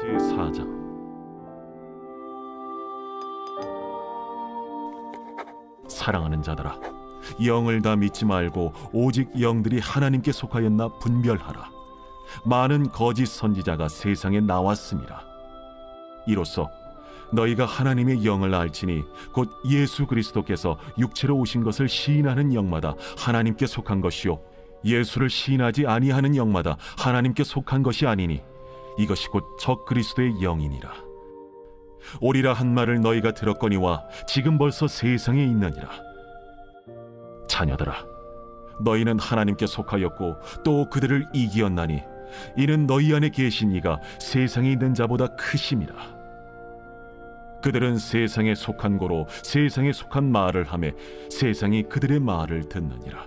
제4장. 사랑하는 자들아 영을 다 믿지 말고 오직 영들이 하나님께 속하였나 분별하라. 많은 거짓 선지자가 세상에 나왔습니다 이로써 너희가 하나님의 영을 알지니 곧 예수 그리스도께서 육체로 오신 것을 시인하는 영마다 하나님께 속한 것이요 예수를 시인하지 아니하는 영마다 하나님께 속한 것이 아니니 이것이 곧 적 그리스도의 영이니라. 오리라 한 말을 너희가 들었거니와 지금 벌써 세상에 있느니라. 자녀들아, 너희는 하나님께 속하였고 또 그들을 이기었나니 이는 너희 안에 계신 이가 세상에 있는 자보다 크심이라. 그들은 세상에 속한 고로 세상에 속한 말을 하매 세상이 그들의 말을 듣느니라.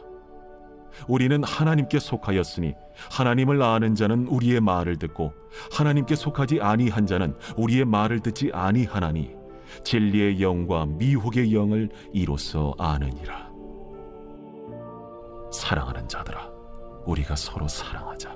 우리는 하나님께 속하였으니 하나님을 아는 자는 우리의 말을 듣고 하나님께 속하지 아니한 자는 우리의 말을 듣지 아니하나니 진리의 영과 미혹의 영을 이로써 아느니라 사랑하는 자들아 우리가 서로 사랑하자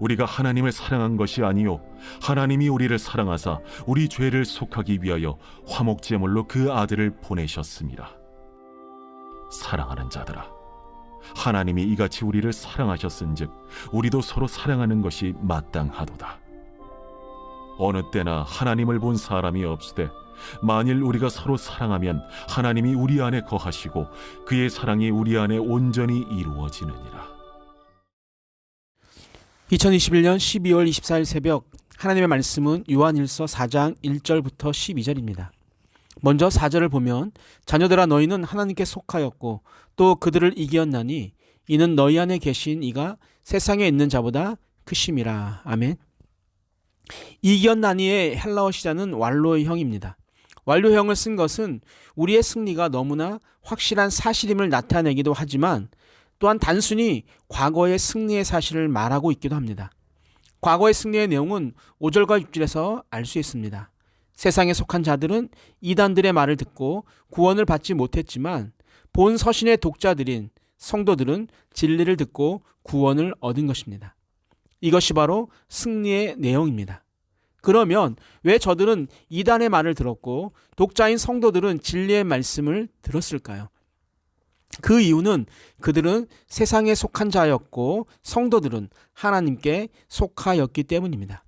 우리가 하나님을 사랑한 것이 아니요. 하나님이 우리를 사랑하사 우리 죄를 속하기 위하여 화목 제물로 그 아들을 보내셨습니다. 사랑하는 자들아 하나님이 이같이 우리를 사랑하셨은즉 우리도 서로 사랑하는 것이 마땅하도다. 어느 때나 하나님을 본 사람이 없으되 만일 우리가 서로 사랑하면 하나님이 우리 안에 거하시고 그의 사랑이 우리 안에 온전히 이루어지느니라. 2021년 12월 24일 새벽 하나님의 말씀은 요한일서 4장 1절부터 12절입니다. 먼저 4절을 보면 자녀들아 너희는 하나님께 속하였고 또 그들을 이기었나니 이는 너희 안에 계신 이가 세상에 있는 자보다 크심이라. 아멘. 이기었나니의 헬라어 시자는 완료형입니다. 완료형을 쓴 것은 우리의 승리가 너무나 확실한 사실임을 나타내기도 하지만 또한 단순히 과거의 승리의 사실을 말하고 있기도 합니다. 과거의 승리의 내용은 5절과 6절에서 알 수 있습니다. 세상에 속한 자들은 이단들의 말을 듣고 구원을 받지 못했지만 본 서신의 독자들인 성도들은 진리를 듣고 구원을 얻은 것입니다. 이것이 바로 승리의 내용입니다. 그러면 왜 저들은 이단의 말을 들었고 독자인 성도들은 진리의 말씀을 들었을까요? 그 이유는 그들은 세상에 속한 자였고 성도들은 하나님께 속하였기 때문입니다.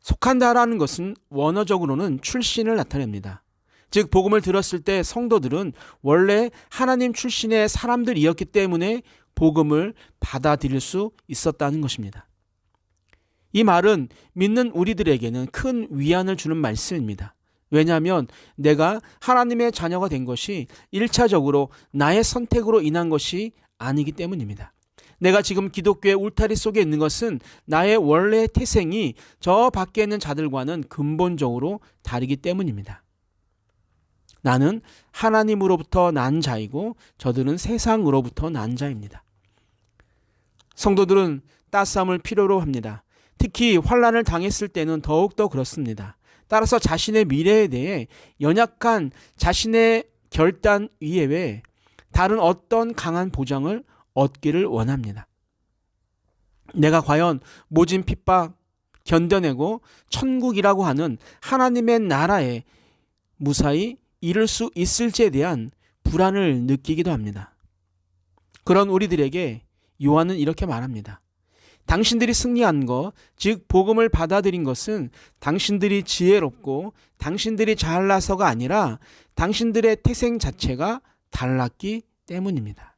속한다라는 것은 원어적으로는 출신을 나타냅니다. 즉 복음을 들었을 때 성도들은 원래 하나님 출신의 사람들이었기 때문에 복음을 받아들일 수 있었다는 것입니다. 이 말은 믿는 우리들에게는 큰 위안을 주는 말씀입니다. 왜냐하면 내가 하나님의 자녀가 된 것이 1차적으로 나의 선택으로 인한 것이 아니기 때문입니다. 내가 지금 기독교의 울타리 속에 있는 것은 나의 원래 태생이 저 밖에 있는 자들과는 근본적으로 다르기 때문입니다. 나는 하나님으로부터 난 자이고 저들은 세상으로부터 난 자입니다. 성도들은 따스함을 필요로 합니다. 특히 환란을 당했을 때는 더욱더 그렇습니다. 따라서 자신의 미래에 대해 연약한 자신의 결단 이외에 다른 어떤 강한 보장을 얻기를 원합니다. 내가 과연 모진 핍박 견뎌내고 천국이라고 하는 하나님의 나라에 무사히 이룰 수 있을지에 대한 불안을 느끼기도 합니다. 그런 우리들에게 요한은 이렇게 말합니다. 당신들이 승리한 것, 즉 복음을 받아들인 것은 당신들이 지혜롭고 당신들이 잘나서가 아니라 당신들의 태생 자체가 달랐기 때문입니다.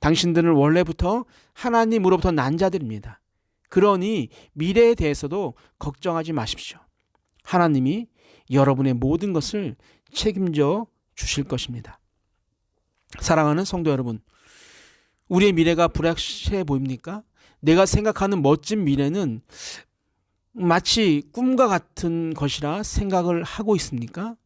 당신들은 원래부터 하나님으로부터 난 자들입니다. 그러니 미래에 대해서도 걱정하지 마십시오. 하나님이 여러분의 모든 것을 책임져 주실 것입니다. 사랑하는 성도 여러분, 우리의 미래가 불확실해 보입니까? 내가 생각하는 멋진 미래는 마치 꿈과 같은 것이라 생각을 하고 있습니까?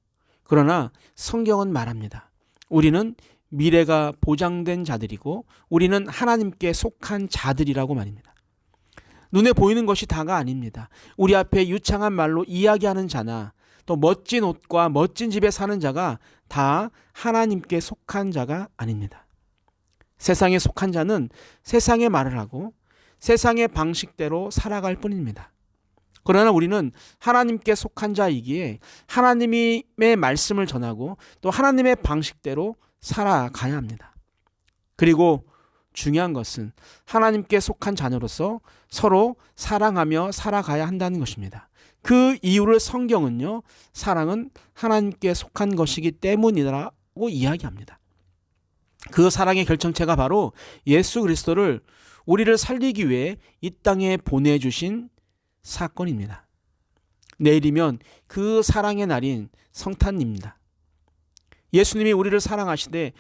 그러나 성경은 말합니다. 우리는 미래가 보장된 자들이고 우리는 하나님께 속한 자들이라고 말입니다. 눈에 보이는 것이 다가 아닙니다. 우리 앞에 유창한 말로 이야기하는 자나 또 멋진 옷과 멋진 집에 사는 자가 다 하나님께 속한 자가 아닙니다. 세상에 속한 자는 세상의 말을 하고 세상의 방식대로 살아갈 뿐입니다. 그러나 우리는 하나님께 속한 자이기에 하나님의 말씀을 전하고 또 하나님의 방식대로 살아가야 합니다. 그리고 중요한 것은 하나님께 속한 자녀로서 서로 사랑하며 살아가야 한다는 것입니다. 그 이유를 성경은요, 사랑은 하나님께 속한 것이기 때문이라고 이야기합니다. 그 사랑의 결정체가 바로 예수 그리스도를 우리를 살리기 위해 이 땅에 보내주신 사건입니다. 내일이면 그 사랑의 날인 성탄입니다. 예수님이 우리를 사랑하시되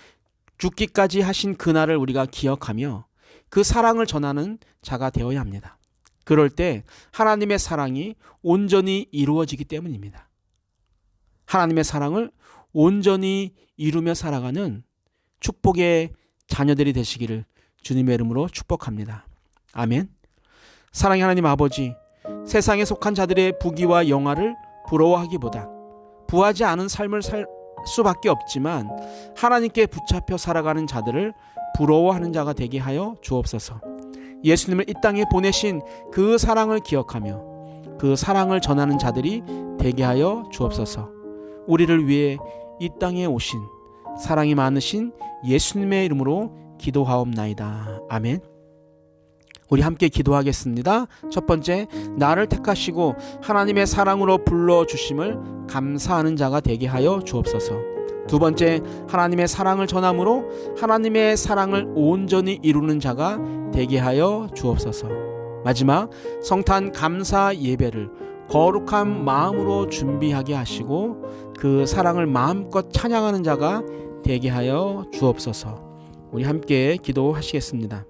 죽기까지 하신 그날을 우리가 기억하며 그 사랑을 전하는 자가 되어야 합니다. 그럴 때 하나님의 사랑이 온전히 이루어지기 때문입니다. 하나님의 사랑을 온전히 이루며 살아가는 축복의 자녀들이 되시기를 주님의 이름으로 축복합니다. 아멘. 사랑의 하나님 아버지, 세상에 속한 자들의 부귀와 영화를 부러워하기보다 부하지 않은 삶을 살 수밖에 없지만 하나님께 붙잡혀 살아가는 자들을 부러워하는 자가 되게 하여 주옵소서. 예수님을 이 땅에 보내신 그 사랑을 기억하며 그 사랑을 전하는 자들이 되게 하여 주옵소서. 우리를 위해 이 땅에 오신 사랑이 많으신 예수님의 이름으로 기도하옵나이다. 아멘. 우리 함께 기도하겠습니다. 첫 번째, 나를 택하시고 하나님의 사랑으로 불러 주심을 감사하는 자가 되게 하여 주옵소서. 두 번째, 하나님의 사랑을 전함으로 하나님의 사랑을 온전히 이루는 자가 되게 하여 주옵소서. 마지막, 성탄 감사 예배를 거룩한 마음으로 준비하게 하시고 그 사랑을 마음껏 찬양하는 자가 되게 하여 주옵소서. 우리 함께 기도하시겠습니다.